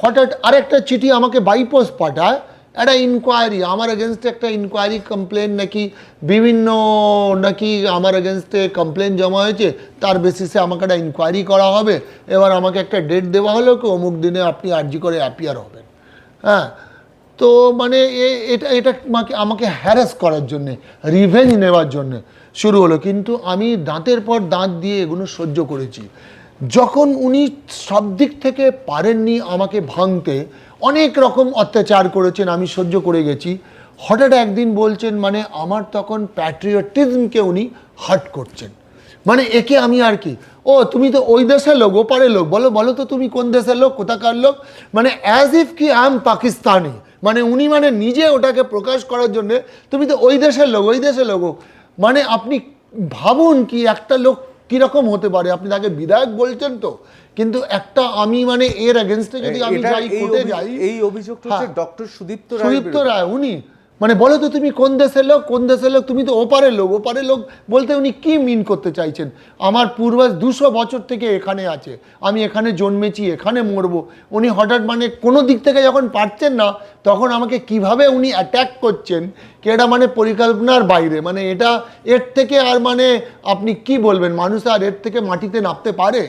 হঠাৎ আরেকটা চিঠি আমাকে বাইপোস্ট পাঠায়, একটা ইনকোয়ারি আমার এগেনস্টে একটা ইনকোয়ারি কমপ্লেন নাকি বিভিন্ন নাকি আমার এগেনস্টে কমপ্লেন জমা হয়েছে, তার বেসিসে আমাকে একটা ইনকোয়ারি করা হবে। এবার আমাকে একটা ডেট দেওয়া হলো কি অমুক দিনে আপনি আর্জি করে অ্যাপিয়ার হবেন। হ্যাঁ তো মানে এটা এটা আমাকে আমাকে হ্যারাস করার জন্যে রিভেঞ্জ নেওয়ার জন্যে শুরু হলো। কিন্তু আমি দাঁতের পর দাঁত দিয়ে এগুলো সহ্য করেছি। যখন উনি সব দিক থেকে পারেননি আমাকে ভাঙতে, অনেক রকম অত্যাচার করেছেন, আমি সহ্য করে গেছি। হঠাৎ একদিন বলছেন মানে আমার তখন প্যাট্রিয়টিজমকে উনি হার্ট করছেন। মানে একে আমি আর কি, ও, তুমি তো ওই দেশের লোক, ওপারের লোক, বলো বলো তো তুমি কোন দেশের লোক, কোথাকার লোক? মানে অ্যাজ ইফ কি আই এম পাকিস্তানি মানে উনি মানে নিজে ওটাকে প্রকাশ করার জন্য, তুমি তো ওই দেশের লোক, ওই দেশের লোক। মানে আপনি ভাবুন কি একটা লোক কীরকম হতে পারে? আপনি তাকে বিধায়ক বলছেন তো। কিন্তু একটা আমি মানে এর এগেনস্টে যদি আমি যাই এই কোর্টে যাই এই অভিযোগটা হচ্ছে হ্যাঁ। ডক্টর সুদীপ্ত রায় সুদীপ্ত রায় উনি। মানে বলো তো তুমি কোন দেশের লোক, কোন দেশের লোক? তুমি তো ওপারের লোক। ওপারের লোক বলতে উনি কি মিন করতে চাইছেন? আমার পূর্বাজ দুশো বছর থেকে এখানে আছে। আমি এখানে জন্মেছি, এখানে মরবো। উনি হঠাৎ মানে কোনো দিক থেকে যখন পারছেন না, তখন আমাকে কীভাবে উনি অ্যাট্যাক করছেন, কি এটা মানে পরিকল্পনার বাইরে? মানে এটা এর থেকে আর মানে আপনি কি বলবেন? মানুষ আর এর থেকে মাটিতে নামতে পারে?